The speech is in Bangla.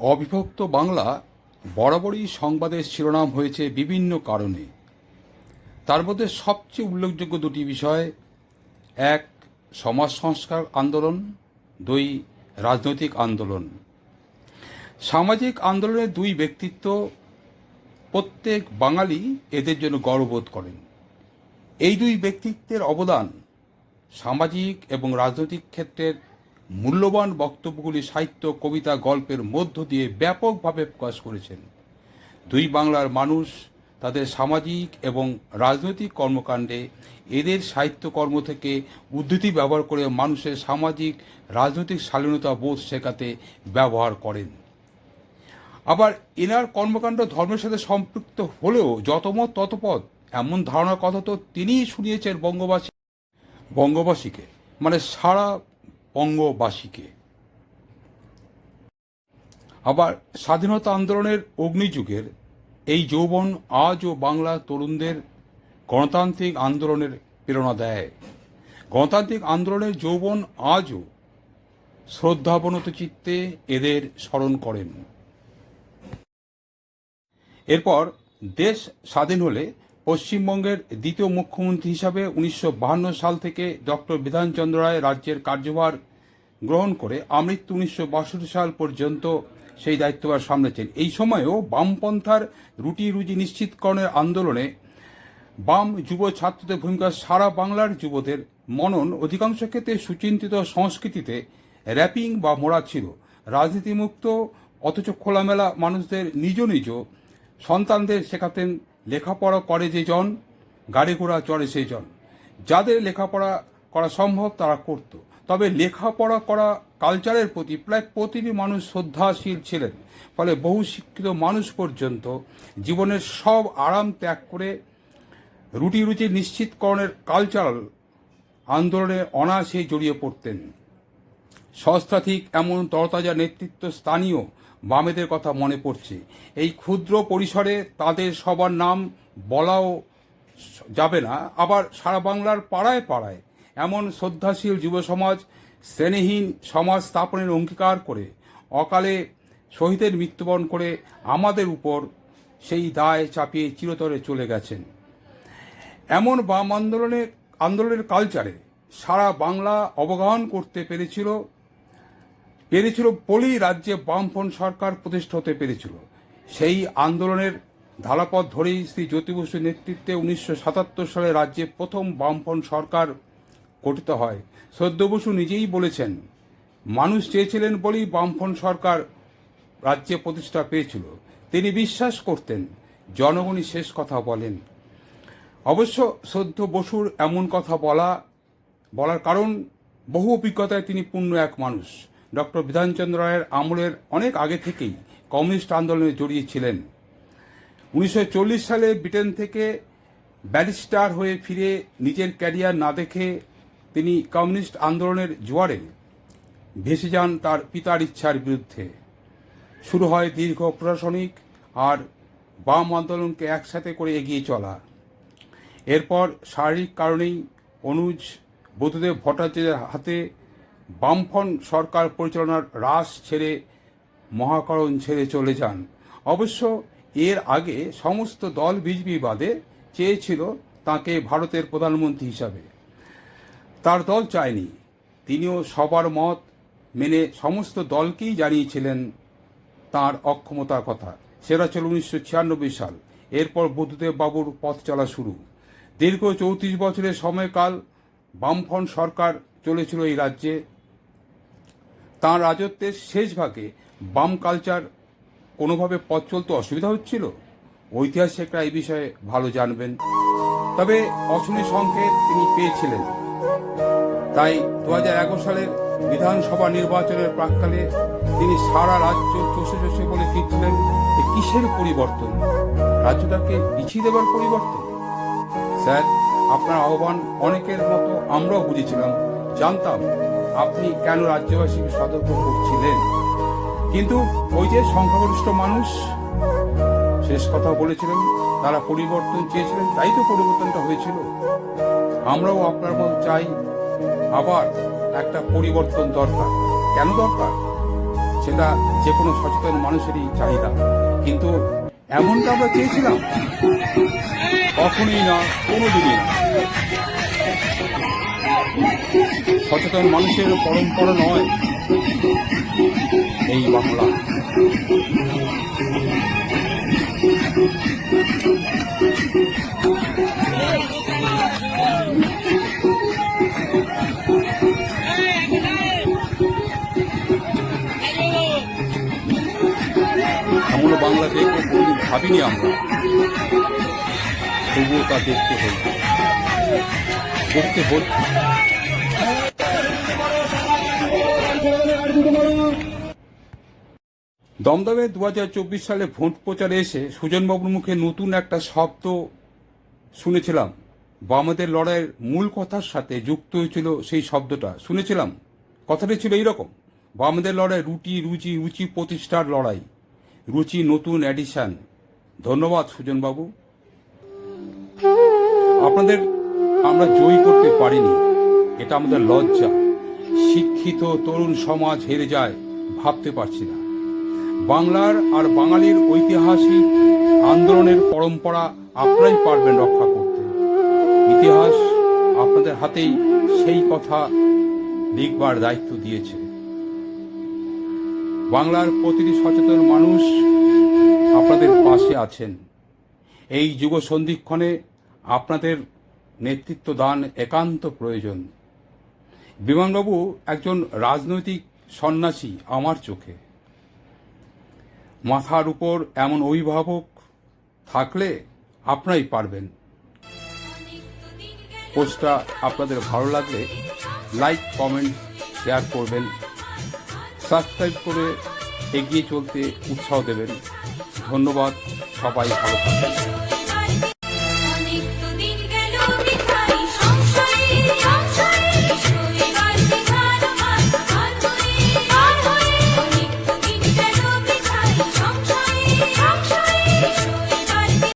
অবিভক্ত বাংলা বরাবরই সংবাদের শিরোনাম হয়েছে বিভিন্ন কারণে। তার মধ্যে সবচেয়ে উল্লেখযোগ্য দুটি বিষয়, এক, সমাজ সংস্কার আন্দোলন, দুই, রাজনৈতিক আন্দোলন। সামাজিক আন্দোলনের দুই ব্যক্তিত্ব প্রত্যেক বাঙালি এদের জন্য গর্ববোধ করেন। এই দুই ব্যক্তিত্বের অবদান সামাজিক এবং রাজনৈতিক ক্ষেত্রের মূল্যবান বক্তব্যগুলি, সাহিত্য, কবিতা, গল্পের মধ্য দিয়ে ব্যাপকভাবে প্রকাশ করেছেন। দুই বাংলার মানুষ তাদের সামাজিক এবং রাজনৈতিক কর্মকাণ্ডে এদের সাহিত্যকর্ম থেকে উদ্ধৃতি ব্যবহার করে মানুষের সামাজিক, রাজনৈতিক শালীনতা বোধ শেখাতে ব্যবহার করেন। আবার এনার কর্মকাণ্ড ধর্মের সাথে সম্পৃক্ত হলেও যতমত ততপদ এমন ধারণার কথা তো তিনিই শুনিয়েছেন বঙ্গবাসী বঙ্গবাসীকে। মানে সারা বঙ্গবাসীকে আবার স্বাধীনতা আন্দোলনের অগ্নিযুগের এই যৌবন আজও বাংলা তরুণদের গণতান্ত্রিক আন্দোলনের প্রেরণা দেয়। গণতান্ত্রিক আন্দোলনের যৌবন আজও শ্রদ্ধাবনত চিত্তে এদের স্মরণ করেন। এরপর দেশ স্বাধীন হলে পশ্চিমবঙ্গের দ্বিতীয় মুখ্যমন্ত্রী হিসাবে উনিশশো সাল থেকে ডক্টর বিধানচন্দ্র রায় রাজ্যের কার্যভার গ্রহণ করে আমৃত্যু উনিশশো সাল পর্যন্ত সেই দায়িত্বভার সামলেছেন। এই সময়েও বামপন্থার রুটি রুজি নিশ্চিতকরণের আন্দোলনে বাম যুব ছাত্রদের ভূমিকা সারা বাংলার যুবদের মনন অধিকাংশ ক্ষেত্রে সুচিন্তিত সংস্কৃতিতে র্যাপিং বা মোড়া ছিল। রাজনীতিমুক্ত, অথচ খোলামেলা মানুষদের নিজ নিজ সন্তানদের শেখাতেন লেখাপড়া করে যে জন, গাড়ি ঘোড়া চড়ে সেই জন। যাদের লেখাপড়া করা সম্ভব তারা করত। তবে লেখাপড়া করা কালচারের প্রতি প্রায় প্রতিটি মানুষ শ্রদ্ধাশীল ছিলেন। ফলে বহু শিক্ষিত মানুষ পর্যন্ত জীবনের সব আরাম ত্যাগ করে রুটি রুচি নিশ্চিতকরণের কালচারাল আন্দোলনে অনায়াসে জড়িয়ে পড়তেন। সস্তাধিক এমন তরতাজা নেতৃত্ব স্থানীয় বামেদের কথা মনে পড়ছে। এই ক্ষুদ্র পরিসরে তাদের সবার নাম বলাও যাবে না। আবার সারা বাংলার পাড়ায় পাড়ায় এমন শ্রদ্ধাশীল যুব সমাজ শ্রেণীহীন সমাজ স্থাপনের অঙ্গীকার করে, অকালে শহীদের মৃত্যুবরণ করে আমাদের উপর সেই দায় চাপিয়ে চিরতরে চলে গেছেন। এমন বাম আন্দোলনের আন্দোলনের কালচারে সারা বাংলা অবগাহন করতে পেরেছিল পেরেছিল বলেই রাজ্যে বামফ্রন্ট সরকার প্রতিষ্ঠা হতে পেরেছিল। সেই আন্দোলনের ধারাপথ ধরেই শ্রী জ্যোতি বসুর নেতৃত্বে উনিশশো সাতাত্তর সালে রাজ্যে প্রথম বামফ্রন্ট সরকার গঠিত হয়। সদ্য বসু নিজেই বলেছেন, মানুষ চেয়েছিলেন বলেই বামফ্রন্ট সরকার রাজ্যে প্রতিষ্ঠা পেয়েছিল। তিনি বিশ্বাস করতেন, জনগণই শেষ কথা বলেন। অবশ্য সদ্য বসুর এমন কথা বলা, বলার কারণ বহু অভিজ্ঞতায় তিনি পূর্ণ এক মানুষ। ডক্টর বিধানচন্দ্র রায়ের আমলের অনেক আগে থেকেই কমিউনিস্ট আন্দোলনে জড়িয়েছিলেন উনিশশো চল্লিশ সালে ব্রিটেন থেকে ব্যারিস্টার হয়ে ফিরে নিজের ক্যারিয়ার না দেখে তিনি কমিউনিস্ট আন্দোলনের জোয়ারে ভেসে যান তার পিতার ইচ্ছার বিরুদ্ধে। শুরু হয় দীর্ঘ প্রশাসনিক আর বাম আন্দোলনকে একসাথে করে এগিয়ে চলা। এরপর শারীরিক কারণেই অনুজ বুদ্ধদেব ভট্টাচার্যের হাতে বামফ্রন্ট সরকার পরিচালনার রাস ছেড়ে, মহাকরণ ছেড়ে চলে যান। অবশ্য এর আগে সমস্ত দল বিজেপি বাদে চেয়েছিল তাকে ভারতের প্রধানমন্ত্রী হিসাবে। তার দল চায়নি। তিনিও সবার মত মেনে সমস্ত দলকেই জানিয়েছিলেন তার অক্ষমতার কথা। সেটা ছিল উনিশশো ছিয়ানব্বই সাল। এরপর বুদ্ধদেব বাবুর পথ চলা শুরু। দীর্ঘ চৌত্রিশ বছরের সময়কাল বামফ্রন্ট সরকার চলেছিল এই রাজ্যে। তাঁর রাজত্বের শেষ ভাগে বাম কালচার কোনোভাবে পথ চলতে অসুবিধা হচ্ছিল? ঐতিহাসিকরা এই বিষয়ে ভালো জানবেন। তবে অশনি সংকেত তিনি পেয়েছিলেন। তাই দু হাজার একুশ সালের বিধানসভা নির্বাচনের প্রাককালে তিনি সারা রাজ্য চষে চষে বলে ফিরছিলেন কিসের পরিবর্তন? রাজ্যটাকে পিছিয়ে দেবার পরিবর্তন? স্যার, আপনার আহ্বান অনেকের মতো আমরাও বুঝেছিলাম, জানতাম। আপনি কেন রাজ্যবাসীকে সতর্ক করছিলেন? কিন্তু ওই যে সংখ্যাগরিষ্ঠ মানুষ শেষ কথা বলেছিলেন, তারা পরিবর্তন চেয়েছিলেন, তাই তো পরিবর্তনটা হয়েছিল। আমরাও আপনার মতো চাই, আবার একটা পরিবর্তন দরকার। কেন দরকার? সেটা যে কোনো সচেতন মানুষেরই চাহিদা। কিন্তু এমনটা আমরা চেয়েছিলাম, কখনোই না, কোনোদিনই না। সচেতন মানুষের পরম্পরা নয় এই বাংলা। এমন বাংলা দেখব কোনোদিন ভাবিনি আমরা। তবুও তা দেখতে হল দেখতে হচ্ছে দমদমে দু হাজার চব্বিশ সালে ভোট প্রচারে এসে সুজনবাবুর মুখে নতুন একটা শব্দ শুনেছিলাম। বামেদের লড়াইয়ের মূল কথার সাথে যুক্ত হয়েছিল সেই শব্দটা। শুনেছিলাম। কথাটি ছিল এইরকম। বামেদের লড়াই রুটি রুচি রুচি প্রতিষ্ঠার লড়াই। রুচি নতুন অ্যাডিশন ধন্যবাদ সুজনবাবু আপনাদের আমরা জয়ী করতে পারিনি। এটা আমাদের লজ্জা। শিক্ষিত তরুণ সমাজ হেরে যায়, ভাবতে পারছি না। বাংলার আর বাঙালির ঐতিহাসিক আন্দোলনের পরম্পরা আপনারাই পারবেন রক্ষা করতে। ইতিহাস আপনাদের হাতেই সেই কথা লিখবার দায়িত্ব দিয়েছে। বাংলার প্রতিটি সচেতন মানুষ আপনাদের পাশে আছেন। এই যুগ সন্ধিক্ষণে আপনাদের নেতৃত্ব দান একান্ত প্রয়োজন। বিমানবাবু একজন রাজনৈতিক সন্ন্যাসী আমার চোখে। মাথার উপর এমন অভিভাবক থাকলে আপনারাই পারবেন। পোস্টটা আপনাদের ভালো লাগলে লাইক, কমেন্ট, শেয়ার করবেন। সাবস্ক্রাইব করে এগিয়ে চলতে উৎসাহ দেবেন। ধন্যবাদ সবাই, ভালো থাকবেন।